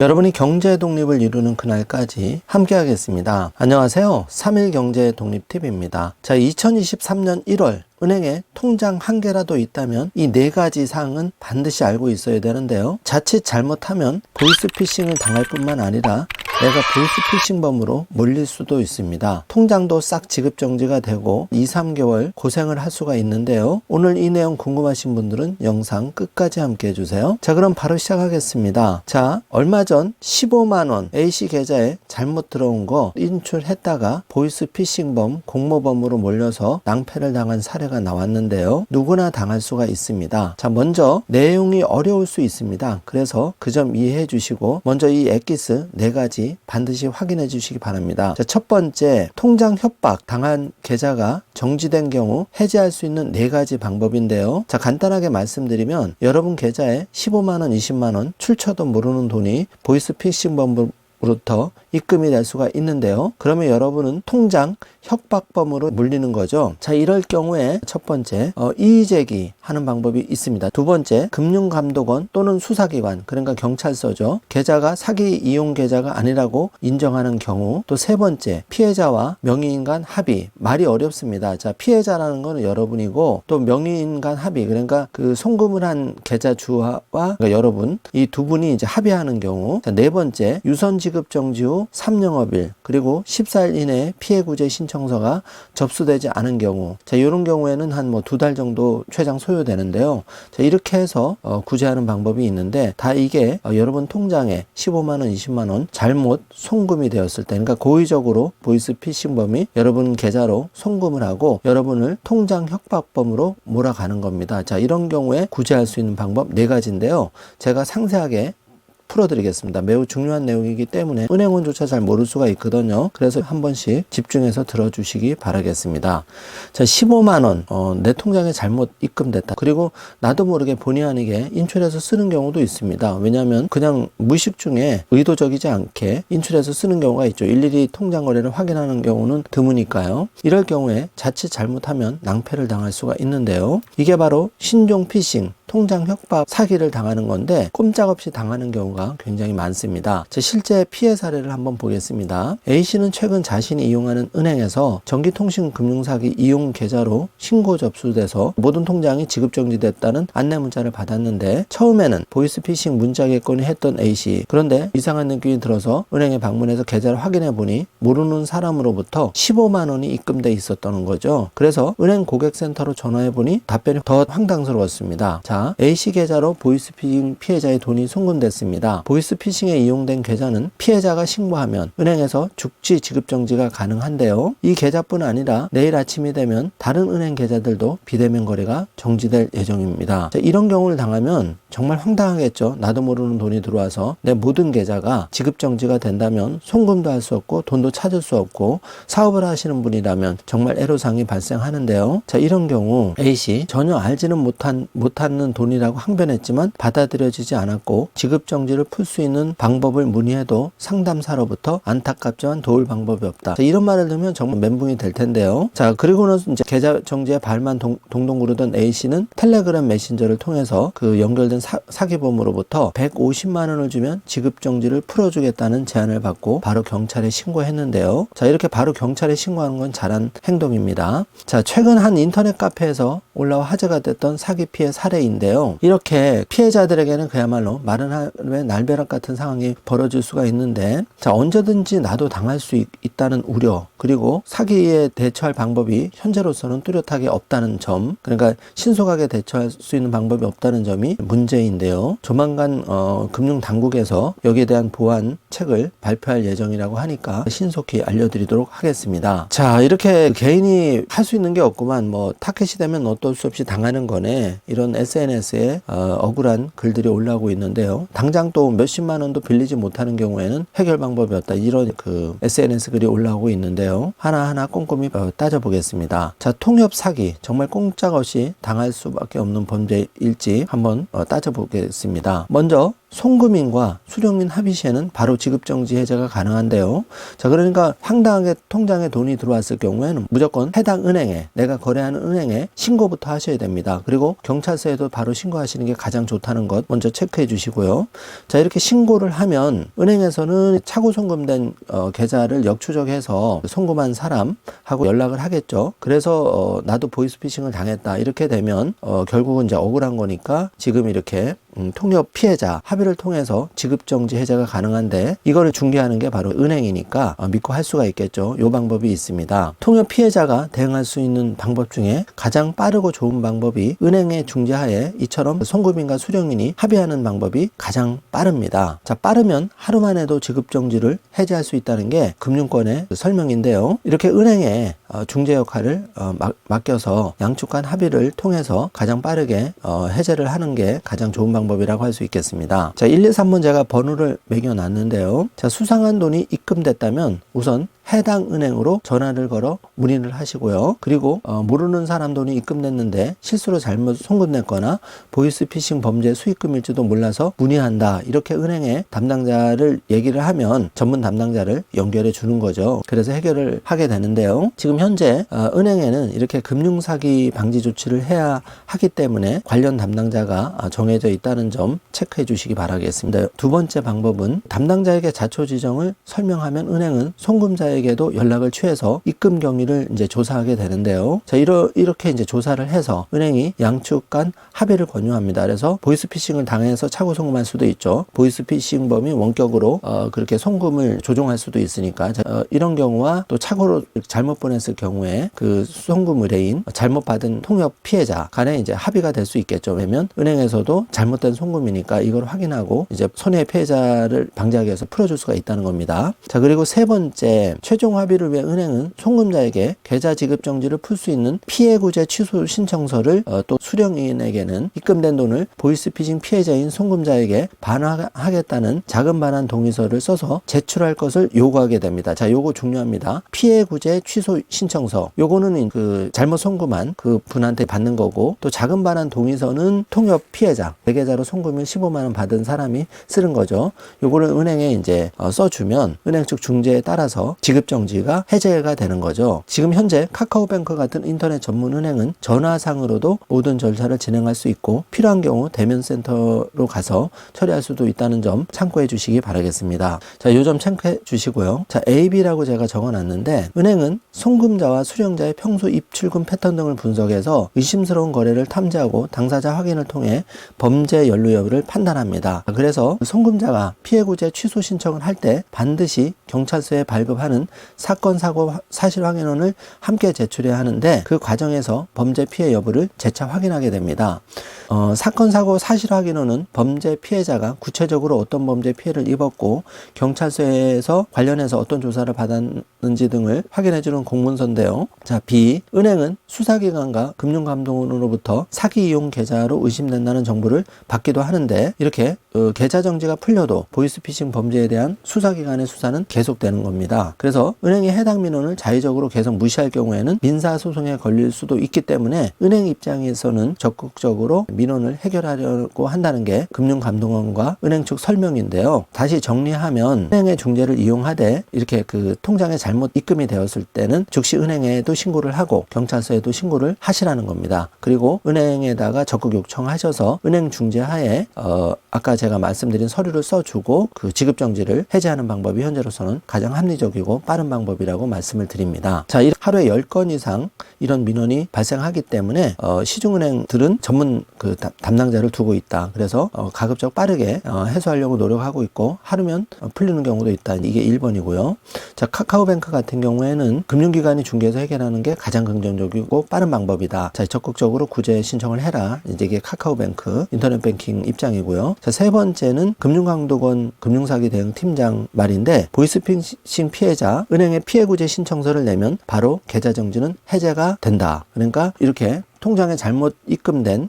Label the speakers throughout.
Speaker 1: 여러분이 경제 독립을 이루는 그날까지 함께 하겠습니다. 안녕하세요. 3일 경제 독립 팁입니다. 자, 2023년 1월 은행에 통장 한 개라도 있다면 이 네 가지 사항은 반드시 알고 있어야 되는데요. 자칫 잘못하면 보이스피싱을 당할 뿐만 아니라 내가 보이스피싱범으로 몰릴 수도 있습니다. 통장도 싹 지급정지가 되고 2, 3개월 고생을 할 수가 있는데요. 오늘 이 내용 궁금하신 분들은 영상 끝까지 함께 해주세요. 자, 그럼 바로 시작하겠습니다. 자, 얼마 전 15만원 A씨 계좌에 잘못 들어온 거 인출했다가 보이스피싱범 공모범으로 몰려서 낭패를 당한 사례 가 나왔는데요. 누구나 당할 수가 있습니다. 자, 먼저 내용이 어려울 수 있습니다. 그래서 그 점 이해해 주시고 먼저 이 엑기스 네 가지 반드시 확인해 주시기 바랍니다. 자, 첫 번째 통장 협박 당한 계좌가 정지된 경우 해지할 수 있는 네 가지 방법인데요. 자, 간단하게 말씀드리면 여러분 계좌에 15만 원, 20만 원 출처도 모르는 돈이 보이스 피싱 범 으로부터 입금이 될 수가 있는데요. 그러면 여러분은 통장 협박범으로 물리는 거죠. 자, 이럴 경우에 첫 번째 어, 이의제기 하는 방법이 있습니다. 두 번째 금융감독원 또는 수사기관 그러니까 경찰서죠. 계좌가 사기 이용 계좌가 아니라고 인정하는 경우 또 세 번째 피해자와 명의인 간 합의 말이 어렵습니다. 자, 피해자라는 거는 여러분이고 또 명의인 간 합의 그러니까 그 송금을 한 계좌 주와 그러니까 여러분 이 두 분이 이제 합의하는 경우 자, 네 번째 유선 지급 정지 후 3영업 일 그리고 14일 이내에 피해 구제 신청서가 접수되지 않은 경우 자 이런 경우에는 한 뭐 두 달 정도 최장 소요되는데요. 자 이렇게 해서 어, 구제하는 방법이 있는데 다 이게 어, 여러분 통장에 15만 원, 20만 원 잘못 송금이 되었을 때 그러니까 고의적으로 보이스 피싱범이 여러분 계좌로 송금을 하고 여러분을 통장 협박범으로 몰아가는 겁니다. 자 이런 경우에 구제할 수 있는 방법 네 가지인데요. 제가 상세하게 풀어드리겠습니다. 매우 중요한 내용이기 때문에 은행원조차 잘 모를 수가 있거든요. 그래서 한 번씩 집중해서 들어주시기 바라겠습니다. 자, 15만 원, 어, 내 통장에 잘못 입금됐다. 그리고 나도 모르게 본의 아니게 인출해서 쓰는 경우도 있습니다. 왜냐하면 그냥 무의식 중에 의도적이지 않게 인출해서 쓰는 경우가 있죠. 일일이 통장 거래를 확인하는 경우는 드무니까요. 이럴 경우에 자칫 잘못하면 낭패를 당할 수가 있는데요. 이게 바로 신종 피싱, 통장 협박 사기를 당하는 건데 꼼짝없이 당하는 경우가 굉장히 많습니다. 제 실제 피해 사례를 한번 보겠습니다. A씨는 최근 자신이 이용하는 은행에서 전기통신금융사기 이용 계좌로 신고 접수돼서 모든 통장이 지급정지됐다는 안내 문자를 받았는데 처음에는 보이스피싱 문자겠거니 했던 A씨 그런데 이상한 느낌이 들어서 은행에 방문해서 계좌를 확인해 보니 모르는 사람으로부터 15만 원이 입금돼 있었다는 거죠. 그래서 은행 고객센터로 전화해 보니 답변이 더 황당스러웠습니다. 자, A씨 계좌로 보이스피싱 피해자의 돈이 송금됐습니다. 보이스피싱에 이용된 계좌는 피해자가 신고하면 은행에서 죽지 지급정지가 가능한데요. 이 계좌뿐 아니라 내일 아침이 되면 다른 은행 계좌들도 비대면 거래가 정지될 예정입니다. 자, 이런 경우를 당하면 정말 황당하겠죠. 나도 모르는 돈이 들어와서 내 모든 계좌가 지급정지가 된다면 송금도 할 수 없고 돈도 찾을 수 없고 사업을 하시는 분이라면 정말 애로사항이 발생하는데요. 자, 이런 경우 A씨 전혀 알지는 못한, 못하는 돈이라고 항변했지만 받아들여지지 않았고 지급정지를 풀 수 있는 방법을 문의해도 상담사로부터 안타깝지만 도울 방법이 없다. 자, 이런 말을 들으면 정말 멘붕이 될 텐데요. 자, 그리고는 이제 계좌 정지에 발만 동, 동동 구르던 A씨는 텔레그램 메신저를 통해서 그 연결된 사, 사기범으로부터 150만 원을 주면 지급정지를 풀어주겠다는 제안을 받고 바로 경찰에 신고했는데요. 자, 이렇게 바로 경찰에 신고하는 건 잘한 행동입니다. 자, 최근 한 인터넷 카페에서 올라와 화제가 됐던 사기 피해 사례인 데요. 이렇게 피해자들에게는 그야말로 마른 하루에 날벼락 같은 상황이 벌어질 수가 있는데 자 언제든지 나도 당할 수 있, 다는 우려 그리고 사기에 대처할 방법이 현재로서는 뚜렷하게 없다는 점 그러니까 신속하게 대처할 수 있는 방법이 없다는 점이 문제인데요. 조만간 어, 금융 당국에서 여기에 대한 보완 책을 발표할 예정이라고 하니까 신속히 알려드리도록 하겠습니다. 자 이렇게 개인이 할 수 있는 게 없구만 뭐 타켓이 되면 어떨 수 없이 당하는 거네 이런 SNS 에 어, 억울한 글들이 올라오고 있는데요. 당장 또 몇십만 원도 빌리지 못하는 경우에는 해결 방법이 없다 이런 그 SNS 글이 올라오고 있는데요. 하나하나 꼼꼼히 어, 따져보겠습니다. 자 통협 사기 정말 꼼짝없이 당할 수밖에 없는 범죄일지 한번 어, 따져보겠습니다. 먼저 송금인과 수령인 합의 시에는 바로 지급정지 해제가 가능한데요. 자, 그러니까 황당하게 통장에 돈이 들어왔을 경우에는 무조건 해당 은행에 내가 거래하는 은행에 신고부터 하셔야 됩니다. 그리고 경찰서에도 바로 신고하시는 게 가장 좋다는 것 먼저 체크해 주시고요. 자, 이렇게 신고를 하면 은행에서는 차고 송금된 어, 계좌를 역추적해서 송금한 사람하고 연락을 하겠죠. 그래서 어, 나도 보이스피싱을 당했다 이렇게 되면 어, 결국은 이제 억울한 거니까 지금 이렇게 음, 통역 피해자 합의를 통해서 지급정지 해제가 가능한데 이거를 중개하는 게 바로 은행이니까 어, 믿고 할 수가 있겠죠. 요 방법이 있습니다. 통역 피해자가 대응할 수 있는 방법 중에 가장 빠르고 좋은 방법이 은행의 중재하에 이처럼 송금인과 수령인이 합의하는 방법이 가장 빠릅니다. 자 빠르면 하루만 해도 지급정지를 해제할 수 있다는 게 금융권의 설명인데요. 이렇게 은행에 어, 중재 역할을 어, 맡- 맡겨서 양측 간 합의를 통해서 가장 빠르게 어, 해제를 하는 게 가장 좋은 방법 이라고 할 수 있겠습니다. 자, 1, 2, 3번 제가 번호를 매겨놨는데요. 자, 수상한 돈이 입금됐다면 우선 해당 은행으로 전화를 걸어 문의를 하시고요. 그리고 어, 모르는 사람 돈이 입금됐는데 실수로 잘못 송금됐거나 보이스피싱 범죄 수익금일지도 몰라서 문의한다. 이렇게 은행에 담당자를 얘기를 하면 전문 담당자를 연결해 주는 거죠. 그래서 해결을 하게 되는데요. 지금 현재 어, 은행에는 이렇게 금융사기 방지 조치를 해야 하기 때문에 관련 담당자가 아, 정해져 있다 는 점 체크해 주시기 바라겠습니다. 두 번째 방법은 담당자에게 자초 지정을 설명하면 은행은 송금자에게도 연락을 취해서 입금 경위를 이제 조사하게 되는데요. 자, 이러, 이렇게 이제 조사를 해서 은행이 양측 간 합의를 권유합니다. 그래서 보이스피싱을 당해서 차고 송금할 수도 있죠. 보이스피싱범이 원격으로 어, 그렇게 송금을 조종할 수도 있으니까 자, 어, 이런 경우와 또 착오로 잘못 보냈을 경우에 그 송금 의뢰인 잘못 받은 통역 피해자 간에 이제 합의가 될 수 있겠죠. 왜냐면 은행에서도 잘못 된 송금이니까 이걸 확인하고 이제 손해 피해자를 방지하기 위해서 풀어줄 수가 있다는 겁니다. 자 그리고 세 번째 최종 합의를 위해 은행은 송금자에게 계좌 지급 정지를 풀 수 있는 피해 구제 취소 신청서를 어, 또 수령인에게는 입금된 돈을 보이스피싱 피해자인 송금자에게 반환하겠다는 작은 반환 동의서를 써서 제출할 것을 요구하게 됩니다. 자, 요거 중요합니다. 피해 구제 취소 신청서. 요거는 그 잘못 송금한 그 분한테 받는 거고 또 작은 반환 동의서는 통역 피해자 대 계좌로 송금을 15만 원 받은 사람이 쓰는 거죠. 요거를 은행에 이제 어, 써주면 은행 측 중재에 따라서 지급 정지가 해제가 되는 거죠. 지금 현재 카카오뱅크 같은 인터넷 전문 은행은 전화상으로도 모든 절차를 진행할 수 있고 필요한 경우 대면 센터로 가서 처리할 수도 있다는 점 참고해 주시기 바라겠습니다. 자, 요 점 참고해 주시고요. 자, AB라고 제가 적어 놨는데 은행은 송금자와 수령자의 평소 입출금 패턴 등을 분석해서 의심스러운 거래를 탐지하고 당사자 확인을 통해 범죄 연루 여부를 판단합니다. 그래서 송금자가 피해 구제 취소 신청을 할 때 반드시 경찰서에 발급하는 사건 사고 사실 확인원을 함께 제출해야 하는데 그 과정에서 범죄 피해 여부를 재차 확인하게 됩니다. 어, 사건 사고 사실 확인원은 범죄 피해자가 구체적으로 어떤 범죄 피해를 입었고 경찰서에서 관련해서 어떤 조사를 받았는지 등을 확인해주는 공문서인데요. 자, B 은행은 수사기관과 금융감독원으로부터 사기 이용 계좌로 의심된다는 정보를 받기도 하는데 이렇게 어, 계좌 정지가 풀려도 보이스피싱 범죄에 대한 수사기관의 수사는 계속되는 겁니다. 그래서 은행이 해당 민원을 자의적으로 계속 무시할 경우에는 민사소송에 걸릴 수도 있기 때문에 은행 입장에서는 적극적으로 민원을 해결하려고 한다는 게 금융감독원과 은행 측 설명인데요. 다시 정리하면 은행의 중재를 이용하되 이렇게 그 통장에 잘못 입금이 되었을 때는 즉시 은행에도 신고를 하고 경찰서에도 신고를 하시라는 겁니다. 그리고 은행에다가 적극 요청하셔서 은행 중재하에 어 아까 제가 말씀드린 서류를 써주고 그 지급 정지를 해제하는 방법이 현재로서는 가장 합리적이고 빠른 방법이라고 말씀을 드립니다. 자, 이 하루에 10건 이상 이런 민원이 발생하기 때문에 어, 시중은행들은 전문 그 담- 담당자를 두고 있다. 그래서 어, 가급적 빠르게 어, 해소하려고 노력하고 있고 하루면 어, 풀리는 경우도 있다. 이게 1번이고요. 자, 카카오뱅크 같은 경우에는 금융기관이 중개해서 해결하는 게 가장 긍정적이고 빠른 방법이다. 자, 적극적으로 구제 신청을 해라. 이제 이게 카카오뱅크 인터넷 뱅킹 입장이고요. 자, 세 번째는 금융감독원 금융사기 대응 팀장 말인데 보이스피싱 피해자 은행에 피해 구제 신청서를 내면 바로 계좌 정지는 해제가 된다. 그러니까 이렇게 통장에 잘못 입금된 어,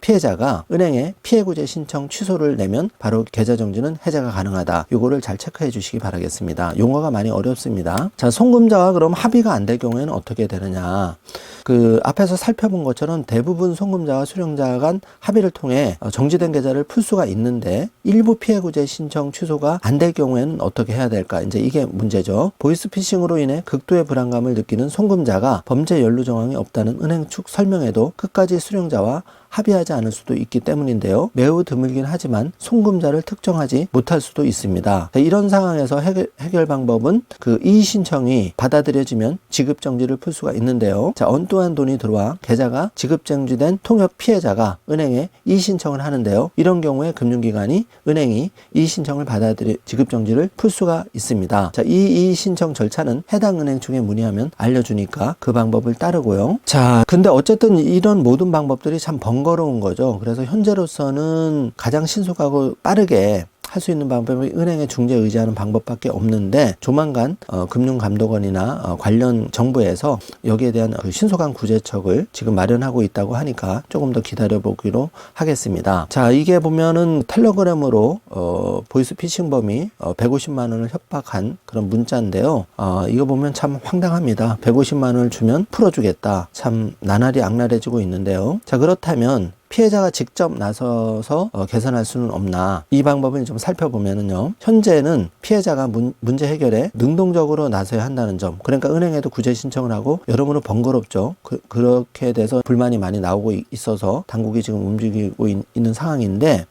Speaker 1: 피해자가 은행에 피해구제 신청 취소를 내면 바로 계좌 정지는 해제가 가능하다. 요거를 잘 체크해 주시기 바라겠습니다. 용어가 많이 어렵습니다. 자, 송금자와 그럼 합의가 안 될 경우에는 어떻게 되느냐? 그 앞에서 살펴본 것처럼 대부분 송금자와 수령자 간 합의를 통해 어, 정지된 계좌를 풀 수가 있는데 일부 피해구제 신청 취소가 안 될 경우에는 어떻게 해야 될까? 이제 이게 문제죠. 보이스피싱으로 인해 극도의 불안감을 느끼는 송금자가 범죄 연루 정황이 없다는 은행 측 설명에도 끝까지 수령자와 합의하지 않을 수도 있기 때문인데요. 매우 드물긴 하지만 송금자를 특정하지 못할 수도 있습니다. 자, 이런 상황에서 해결, 해결 방법은 그 이의 신청이 받아들여지면 지급 정지를 풀 수가 있는데요. 자, 언또한 돈이 들어와 계좌가 지급 정지된 통역 피해자가 은행에 이의 신청을 하는데요. 이런 경우에 금융기관이 은행이 이의 신청을 받아들여 지급 정지를 풀 수가 있습니다. 자, 이 이의 신청 절차는 해당 은행 측에 문의하면 알려주니까 그 방법을 따르고요. 자, 근데 어쨌든 이런 모든 방법들이 참 번거로 운 거죠. 그래서 현재로서는 가장 신속하고 빠르게 할 수 있는 방법이 은행의 중재 의지하는 방법밖에 없는데 조만간 어, 금융감독원이나 어, 관련 정부에서 여기에 대한 그 신속한 구제책을 지금 마련하고 있다고 하니까 조금 더 기다려보기로 하겠습니다. 자 이게 보면은 텔레그램으로 어, 보이스 피싱범이 어, 150만 원을 협박한 그런 문자인데요. 어, 이거 보면 참 황당합니다. 150만 원을 주면 풀어주겠다. 참 나날이 악랄해지고 있는데요. 자 그렇다면 피해자가 직접 나서서 어, 개선할 수는 없나. 이 방법을 좀 살펴보면은요. 현재는 피해자가 문, 문제 해결에 능동적으로 나서야 한다는 점. 그러니까 은행에도 구제 신청을 하고 여러모로 번거롭죠. 그, 그렇게 돼서 불만이 많이 나오고 이- 있어서 당국이 지금 움직이고 있, 있는 상황인데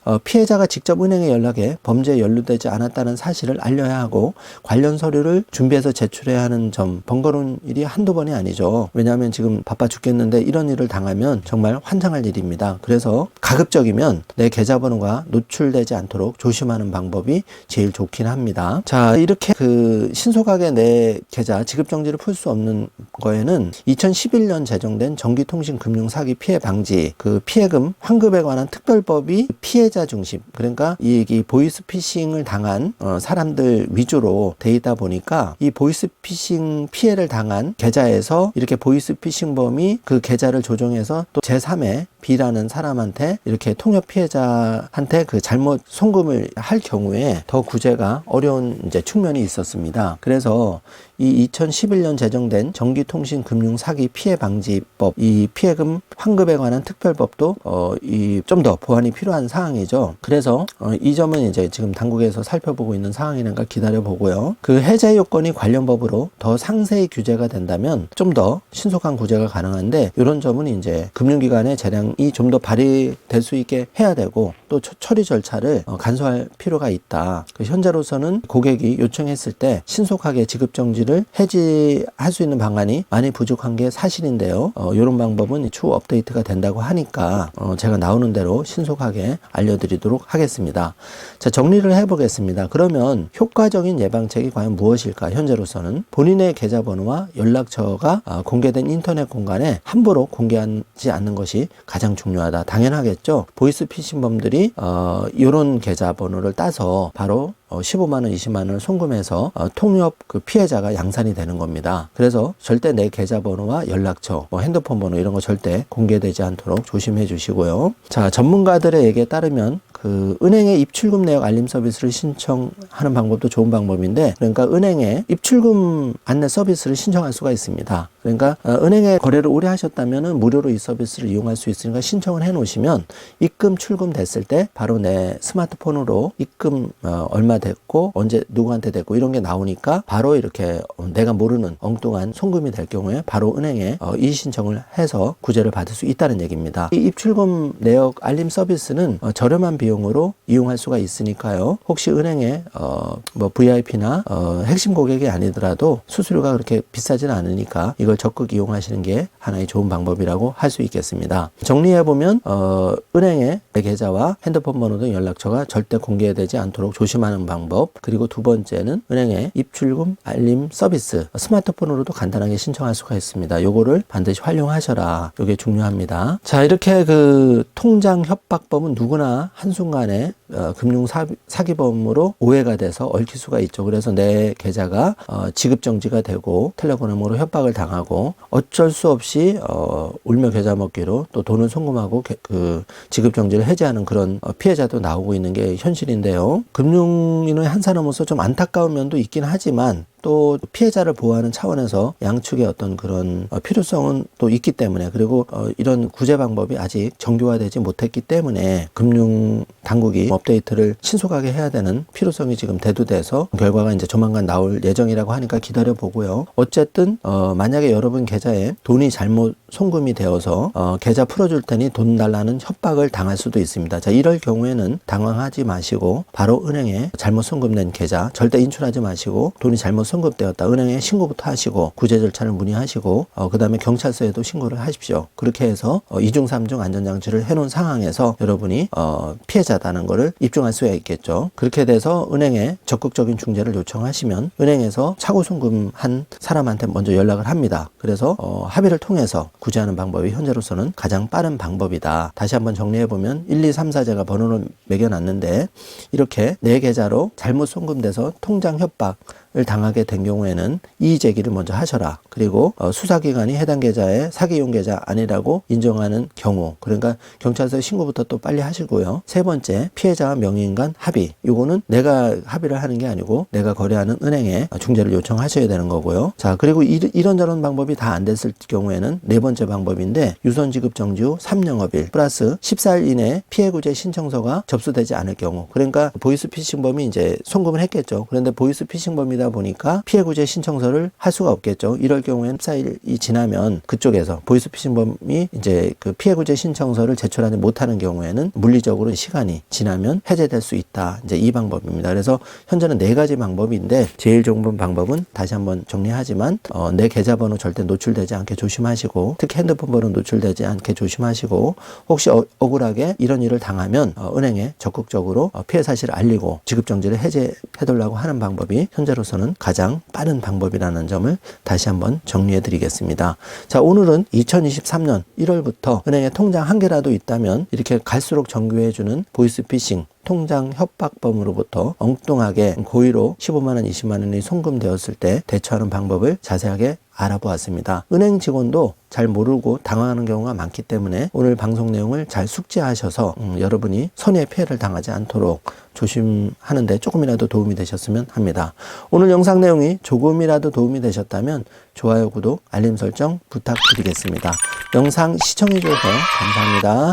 Speaker 1: 어, 피해자가 직접 은행에 연락해 범죄에 연루되지 않았다는 사실을 알려야 하고 관련 서류를 준비해서 제출해야 하는 점 번거로운 일이 한두 번이 아니죠. 왜냐하면 지금 바빠 죽겠는데 이런 일을 당하면 정말 환장할 일입니다. 그래서 가급적이면 내 계좌번호가 노출되지 않도록 조심하는 방법이 제일 좋긴 합니다. 자 이렇게 그 신속하게 내 계좌 지급 정지를 풀 수 없는 거에는 2011년 제정된 전기통신금융 사기 피해 방지 그 피해금 환급에 관한 특별법이 피해 자 중심 그러니까 이, 이 보이스피싱을 당한 어, 사람들 위주로 돼 있다 보니까 이 보이스피싱 피해를 당한 계좌에서 이렇게 보이스피싱범이 그 계좌를 조정해서 또 제3의 B라는 사람한테 이렇게 통역 피해자한테 그 잘못 송금을 할 경우에 더 구제가 어려운 이제 측면이 있었습니다. 그래서 이 2011년 제정된 전기통신 금융 사기 피해 방지법 이 피해금 환급에 관한 특별법도 어 이 좀 더 보완이 필요한 사항이죠. 그래서 어, 이 점은 이제 지금 당국에서 살펴보고 있는 상황이니까 기다려 보고요. 그 해제 요건이 관련 법으로 더 상세히 규제가 된다면 좀 더 신속한 구제가 가능한데 이런 점은 이제 금융기관의 재량 이 좀 더 발휘될 수 있게 해야 되고 또 처- 처리 절차를 어, 간소화할 필요가 있다. 그 현재로서는 고객이 요청했을 때 신속하게 지급 정지를 해지할 수 있는 방안이 많이 부족한 게 사실인데요. 어, 이런 방법은 추후 업데이트가 된다고 하니까 어, 제가 나오는 대로 신속하게 알려드리도록 하겠습니다. 자 정리를 해보겠습니다. 그러면 효과적인 예방책이 과연 무엇일까? 현재로서는 본인의 계좌번호와 연락처가 아, 공개된 인터넷 공간에 함부로 공개하지 않는 것이 가장 중요하다. 당연하겠죠. 보이스 피싱범들이 어, 이런 계좌번호를 따서 바로 어, 15만 원, 20만 원을 송금해서 어, 통역 그 피해자가 양산이 되는 겁니다. 그래서 절대 내 계좌번호와 연락처, 뭐 핸드폰 번호 이런 거 절대 공개되지 않도록 조심해 주시고요. 자, 전문가들의 얘기에 따르면 그 은행의 입출금 내역 알림 서비스를 신청하는 방법도 좋은 방법인데 그러니까 은행에 입출금 안내 서비스를 신청할 수가 있습니다. 그러니까 어, 은행에 거래를 오래 하셨다면은 무료로 이 서비스를 이용할 수 있으니까 신청을 해 놓으시면 입금 출금 됐을 때 바로 내 스마트폰으로 입금 어, 얼마 됐고 언제 누구한테 됐고 이런 게 나오니까 바로 이렇게 어, 내가 모르는 엉뚱한 송금이 될 경우에 바로 은행에 어, 이의 신청을 해서 구제를 받을 수 있다는 얘기입니다. 이 입출금 내역 알림 서비스는 어, 저렴한 비용으로 이용할 수가 있으니까요. 혹시 은행에 어, 뭐 VIP나 어, 핵심 고객이 아니더라도 수수료가 그렇게 비싸진 않으니까 이걸 적극 이용하시는 게 하나의 좋은 방법이라고 할 수 있겠습니다. 정리해 보면 어, 은행의 내 계좌와 핸드폰 번호 등 연락처가 절대 공개되지 않도록 조심하는 방법 그리고 두 번째는 은행의 입출금 알림 서비스 스마트폰으로도 간단하게 신청할 수가 있습니다. 요거를 반드시 활용하셔라. 요게 중요합니다. 자 이렇게 그 통장 협박범은 누구나 한순간에 어, 금융 사, 사기범으로 오해가 돼서 얽힐 수가 있죠. 그래서 내 계좌가 어, 지급 정지가 되고 텔레그램으로 협박을 당하고 어쩔 수 없이 어, 울며 계좌 먹기로 또 돈을 송금하고 게- 그 지급 정지를 해제하는 그런 어, 피해자도 나오고 있는 게 현실인데요. 금융인의 한 사람으로서 좀 안타까운 면도 있긴 하지만 또 피해자를 보호하는 차원에서 양측의 어떤 그런 어, 필요성은 또 있기 때문에 그리고 어, 이런 구제 방법이 아직 정교화되지 못했기 때문에 금융 당국이 업데이트를 신속하게 해야 되는 필요성이 지금 대두돼서 결과가 이제 조만간 나올 예정이라고 하니까 기다려 보고요. 어쨌든 어, 만약에 여러분 계좌에 돈이 잘못 송금이 되어서 어, 계좌 풀어줄 테니 돈 달라는 협박을 당할 수도 있습니다. 자 이럴 경우에는 당황하지 마시고 바로 은행에 잘못 송금된 계좌 절대 인출하지 마시고 돈이 잘못 송금되었다 은행에 신고부터 하시고 구제 절차를 문의하시고 어, 그 다음에 경찰서에도 신고를 하십시오. 그렇게 해서 어, 이중 삼중 안전장치를 해놓은 상황에서 여러분이 어, 피해자다는 것을 입증할 수가 있겠죠. 그렇게 돼서 은행에 적극적인 중재를 요청하시면 은행에서 차고 송금한 사람한테 먼저 연락을 합니다. 그래서 어, 합의를 통해서 구제하는 방법이 현재로서는 가장 빠른 방법이다. 다시 한번 정리해 보면 1, 2, 3, 4 제가 번호를 매겨놨는데 이렇게 내 계좌로 잘못 송금돼서 통장 협박 을 당하게 된 경우에는 이의 제기를 먼저 하셔라. 그리고 어, 수사기관이 해당 계좌에 사기용 계좌 아니라고 인정하는 경우, 그러니까 경찰서에 신고부터 또 빨리 하시고요. 세 번째, 피해자와 명의인 간 합의. 요거는 내가 합의를 하는 게 아니고 내가 거래하는 은행에 중재를 요청하셔야 되는 거고요. 자, 그리고 이, 이런저런 방법이 다 안 됐을 경우에는 네 번째 방법인데 유선 지급 정지 후 3영업일 플러스 14일 이내 피해 구제 신청서가 접수되지 않을 경우. 그러니까 보이스 피싱범이 이제 송금을 했겠죠. 그런데 보이스 피싱범이 다 보니까 피해 구제 신청서를 할 수가 없겠죠. 이럴 경우에는 14일이 지나면 그쪽에서 보이스 피싱범이 이제 그 피해 구제 신청서를 제출하지 못하는 경우에는 물리적으로 시간이 지나면 해제될 수 있다. 이제 이 방법입니다. 그래서 현재는 네 가지 방법인데 제일 좋은 방법은 다시 한번 정리하지만 어, 내 계좌번호 절대 노출되지 않게 조심하시고 특히 핸드폰 번호 노출되지 않게 조심하시고 혹시 어, 억울하게 이런 일을 당하면 어, 은행에 적극적으로 어, 피해 사실을 알리고 지급 정지를 해제해달라고 하는 방법이 현재로 서는 가장 빠른 방법이라는 점을 다시 한번 정리해 드리겠습니다. 자 오늘은 2023년 1월부터 은행에 통장 한 개라도 있다면 이렇게 갈수록 정교해 주는 보이스피싱 통장 협박범으로부터 엉뚱하게 고의로 15만 원, 20만 원이 송금되었을 때 대처하는 방법을 자세하게 알아보았습니다. 은행 직원도 잘 모르고 당황하는 경우가 많기 때문에 오늘 방송 내용을 잘 숙지하셔서 음, 여러분이 손해 피해를 당하지 않도록 조심하는데 조금이라도 도움이 되셨으면 합니다. 오늘 영상 내용이 조금이라도 도움이 되셨다면 좋아요, 구독, 알림 설정 부탁드리겠습니다. 영상 시청해 주셔서 감사합니다.